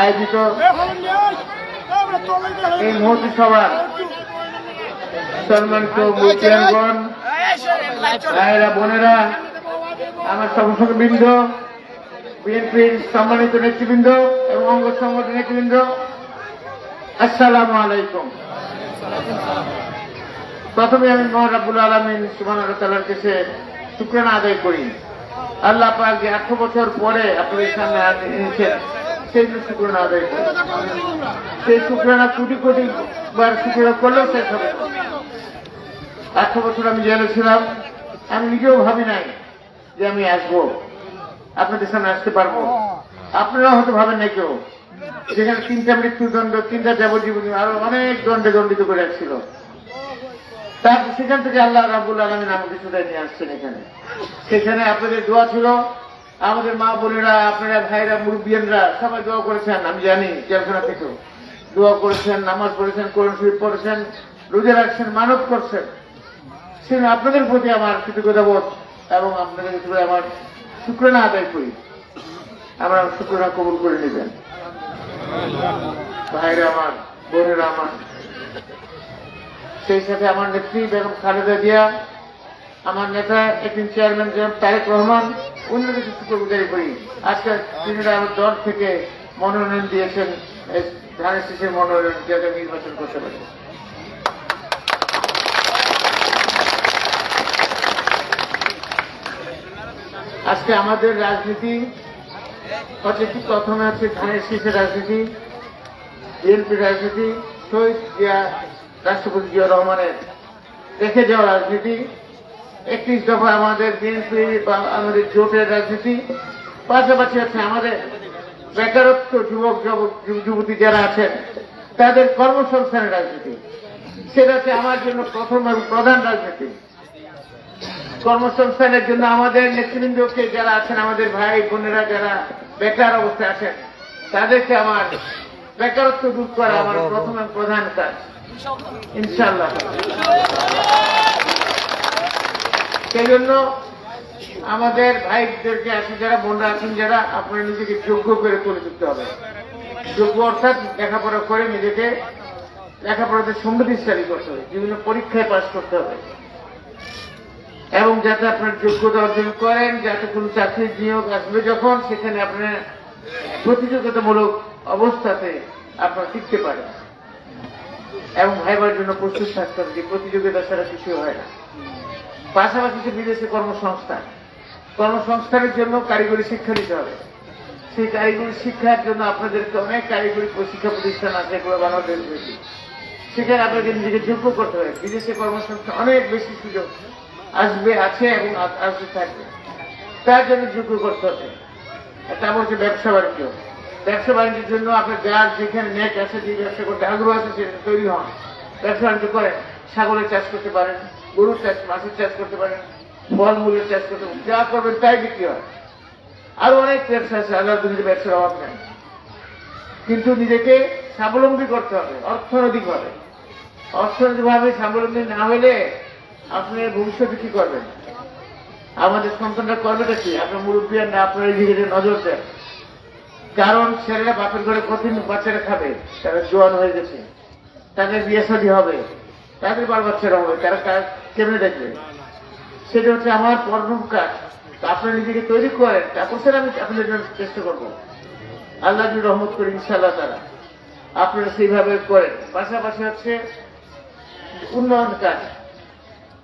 আয়োজিত এই মুহূর্তে সভার সম্মানিত মুখিয়ানগণ ভাইয়েরা, বোনেরা, আমার সমস্ত বৃন্দ বিএনপির সম্মানিত নেতৃবৃন্দ এবং অঙ্গ সংগঠন নেতৃবৃন্দ, আসসালামু আলাইকুম। প্রথমে আমি মোহাম্মদ রাব্বুল আলমিন সুমান তালার কাছে শুক্রানা আদায় করি। আল্লাহ পাক যে আঠারো বছর পরে আপনাদের সামনে এনেছেন সেই শুক্রানা আদায় করি। সেই শুক্রানা কোটি কোটি বার শুক্রানা করলেও শেষ হবে। আঠারো বছর আমি জেলে ছিলাম, আমি নিজেও ভাবি নাই যে আমি আসব। আপনাদের সামনে আসতে পারব। আপনারা হয়তো ভাবেন না কেউ। যেখানে তিনটা মৃত্যুদণ্ড, তিনটা যাবজ্জীবনী আরও অনেক দণ্ডে দণ্ডিত করে রাখছিল তার সেখান থেকে আল্লাহ রাবুল আলমিন আমাকে ছুটে নিয়ে আসছেন এখানে। সেখানে আপনাদের দোয়া ছিল। আমাদের মা বোনেরা, আপনারা ভাইরা, মুরব্বিয়ানরা সবাই দোয়া করেছেন, আমি জানি, জেলখানা থেকেও। দোয়া করেছেন, নামাজ পড়েছেন, কোরআন শরীফ পড়েছেন, রোজা রাখছেন মানব করছেন। সেজন্য আপনাদের প্রতি আমার কৃতজ্ঞতা বোধ এবং আপনাদের উপরে আমার শুক্রনা আদায় করি। আমরা শুক্রনা কবুল করে নেবেন। ভাইরা আমার, বোনেরা আমার। সেই সাথে আমার নেত্রী বেগম খালেদা জিয়া, আমার নেতা একদিন চেয়ারম্যান জনাব তারেক রহমান অন্য কিছু শুক্রগুজারি করি। আজকে তিনটা আমার দল থেকে মনোনয়ন দিয়েছেন ধানের শেষের মনোনয়ন যাতে নির্বাচন করতে পারে। আজকে আমাদের রাজনীতি কি প্রথমে আছে, ধানের শীষের রাজনীতি, বিএনপির রাজনীতি, শহীদ জিয়া রাষ্ট্রপতি জিয়া রহমানের রেখে যাওয়া রাজনীতি একত্রিশ দফা আমাদের বিএনপি বা আমাদের জোটের রাজনীতি পাশাপাশি হচ্ছে আমাদের বেকারত্ব যুবক যুবক যুবতী যারা আছেন তাদের কর্মসংস্থানের রাজনীতি। সেটা হচ্ছে আমার জন্য প্রথম এবং প্রধান রাজনীতি। কর্মসংস্থানের জন্য আমাদের নেতৃবৃন্দকে যারা আছেন আমাদের ভাই বোনেরা যারা বেকার অবস্থায় আছেন তাদেরকে আমার বেকারত্ব দূর করা আমার প্রথম এবং প্রধান কাজ। ইনশাল্লাহ সেই জন্য আমাদের ভাইদেরকে আছে যারা বোনরা আছেন, যারা আপনারা নিজেকে যোগ্য করে তুলে দিতে হবে। যোগ্য অর্থাৎ লেখাপড়া করে নিজেকে লেখাপড়াতে সমৃদ্ধিশালী করতে হবে, বিভিন্ন পরীক্ষায় পাশ করতে হবে। এবং যাতে আপনার যোগ্যতা অর্জন করেন, যাতে কোনো চাকরির নিয়োগ আসবে যখন, সেখানে আপনার প্রতিযোগিতামূলক অবস্থাতে আপনার টিকতে পারেন। এবং ভাইবার জন্য প্রস্তুত থাকতে হবে যে প্রতিযোগিতা ছাড়া কিছু হয় না। পাশাপাশি যে বিদেশে কর্মসংস্থান। কর্মসংস্থানের জন্য কারিগরি শিক্ষা দিতে হবে। সেই কারিগরি শিক্ষার জন্য আপনাদেরকে অনেক কারিগরি শিক্ষা প্রতিষ্ঠান আছে, এগুলো বাংলাদেশ বেশি সেখানে আপনাকে নিজেকে যোগ্য করতে হবে। বিদেশে কর্মসংস্থান অনেক বেশি সুযোগ আসবে, আছে এবং আসবে, থাকবে। তার জন্য যোগ্য করতে হবে। তারপর হচ্ছে ব্যবসা বাণিজ্য। ব্যবসা বাণিজ্যের জন্য আপনার যার যেখানে নেট আছে, যে ব্যবসা করতে আগ্রহ আছে সেটা তৈরি হন। ব্যবসা বাণিজ্য করেন ছাগলের চাষ করতে পারেন, গরুর চাষ, মাছের চাষ করতে পারেন, ফলমূলের চাষ করতে পারেন, যা করবেন তাই বিক্রি হয়। আরও অনেক ব্যবসা আছে আল্লাহ দুনিতে ব্যবসার অভাব নেই। কিন্তু নিজেকে স্বাবলম্বী করতে হবে অর্থনৈতিকভাবে অর্থনৈতিকভাবে স্বাবলম্বী না হলে আপনি ভবিষ্যতে কি করবেন? আমাদের সন্তানরা করবেটা কি? আপনার মুরব্বী আর না, আপনার নজর দেন। কারণ ছেলেরা বাপের ঘরে কঠিন বাচ্চারা খাবে, তারা জোয়ান হয়ে গেছে। তাদের বিয়ে শাদী হবে, তাদের বাল বাচ্চারা হবে, তারা কেমনে দেখবে? সেটা হচ্ছে আমার প্রথম কাজ। তা আপনারা নিজেকে তৈরি করেন, তারপর স্যার আমি আপনাদের জন্য চেষ্টা করব। আল্লাহ রহমত করি ইনশাল্লাহ তারা আপনারা সেইভাবে করেন। পাশাপাশি হচ্ছে উন্নয়ন কাজ।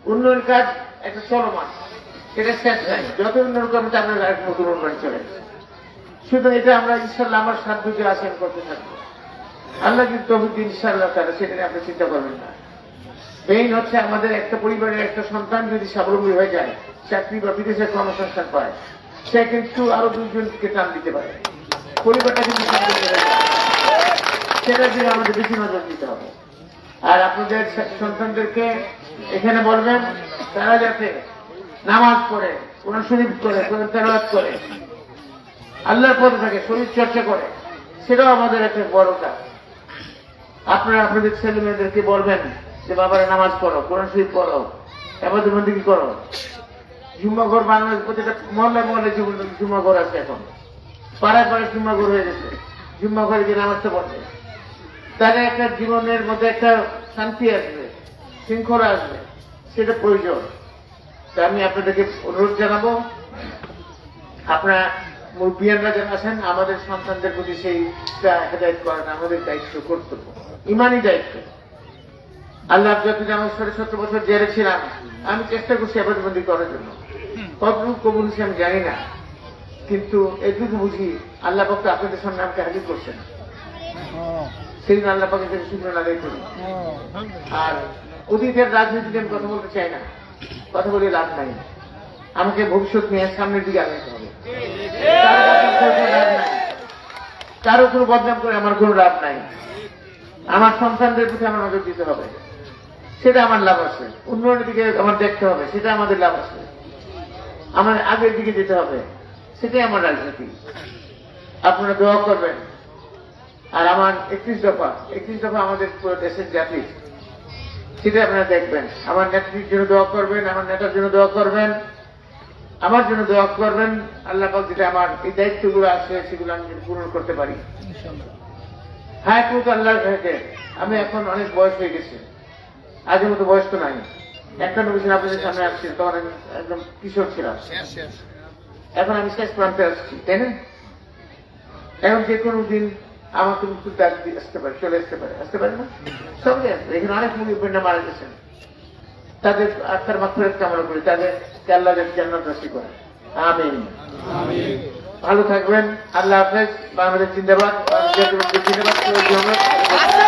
উন্নয়ন কাজ একটা চলমান। সেটা শেষ নাই। যত উন্নয়ন করবে আপনার নতুন উন্নয়ন চলে সুতরাং এটা আমরা ইনশাল্লাহ আমার সাধ্য যে আসেন করতে থাকব। আল্লাহ যদি তহবিদ ইনশাল্লাহ তারা সেটা নিয়ে আপনি চিন্তা করবেন না। মেইন হচ্ছে আমাদের একটা পরিবারের একটা সন্তান যদি স্বাবলম্বী হয়ে যায় চাকরি বা বিদেশের কর্মসংস্থান পায়, সে কিন্তু আরও দুজনকে টান দিতে পারে। পরিবারটা কিন্তু সেটার দিকে আমাদের বেশি নজর দিতে হবে। আর আপনাদের সন্তানদেরকে এখানে বলবেন, তারা যাতে নামাজ পড়ে কোন শরীফ করে কোন তেলাওয়াত করে আল্লাহর পথে থাকে শরীর চর্চা করে। সেটাও আমাদের একটা বড় কাজ। আপনারা আপনাদের ছেলে মেয়েদেরকে বলবেন যে, বাবারা, নামাজ পড়ো, কোরআন শরীফ পড়ো এবার কি করো? জুম্মাঘর বাংলাদেশ প্রতিটা মহল্লায় মহল্লায় জুম্মাঘর আছে এখন। পাড়ায় পাড়ায় জুম্মাঘর হয়ে গেছে। জুম্মাঘরে গিয়ে নামাজটা পড়ে তাহলে একটা জীবনের মধ্যে একটা শান্তি আসবে, শৃঙ্খলা আসবে, সেটা প্রয়োজন। তা আমি আপনাদেরকে অনুরোধ জানাব, আপনারা মুরব্বিয়ানরা যারা আছেন, আমাদের সন্তানদের প্রতি সেই হেদায়ত করেন আমাদের দায়িত্ব, কর্তব্য, ইমানই দায়িত্ব। আল্লাহ যত আমি সাড়ে সত্তর বছর জেলে ছিলাম, আমি চেষ্টা করছি আবাদবন্দি করার জন্য। কতটুকু কবুল আমি জানি না, কিন্তু এটুকু বুঝি আল্লাহ পক্ষে আপনাদের সামনে আমাকে হাজির করছেন। সেই দিন আল্লাহ পাকের কাছে শুক্র আদায় করি আর অতীতের রাজনীতিতে আমি কথা বলতে চাই না, কথা বলে লাভ নাই। আমাকে ভবিষ্যৎ নিয়ে সামনের দিকে আগাতে হবে। কারও কোনো বদনাম করে আমার কোনো লাভ নাই। আমার সন্তানদের প্রতি আমার নজর দিতে হবে। সেটা আমার লাভ আছে। উন্নয়নের দিকে আমার দেখতে হবে। সেটা আমাদের লাভ আছে। আমার আগের দিকে যেতে হবে। সেটাই আমার রাজনীতি। আপনারা দোয়া করবেন। আর আমার একত্রিশ দফা একত্রিশ দফা আমাদের পুরো দেশের জাতি সেটা আপনারা দেখবেন। আমার নেত্রীর জন্য দোয়া করবেন, আমার নেতার জন্য দোয়া করবেন। আমার জন্য দোয়া করবেন। আল্লাহ পাক যেটা আমার এই দায়িত্বগুলো আছে সেগুলো আমি পূরণ করতে পারি। হ্যাঁ কিন্তু আল্লাহর ভেতে আমি এখন অনেক বয়স হয়ে গেছে। আগের মতো বয়স তো নাই। একান্ন বছর আপনাদের সামনে আসছি তখন আমি একদম কিশোর ছিলাম। এখন আমি শেষ প্রান্তে আসছি তাই না? এখন যে কোনো দিন আমাকে মৃত্যু ডাক দিয়ে আসতে পারে চলে আসতে পারে আসতে পারে না? সঙ্গে আসবে। এখানে অনেক পেন্ডা মারা গেছেন। তাদের আত্মার মাত্রার কামনা করি। তাদের আল্লাহ জান্নাত রাশি করে। আমিন। ভালো থাকবেন। আল্লাহ হাফেজ। বাংলাদেশ জিন্দাবাদ। বাংলাদেশ জিন্দাবাদ।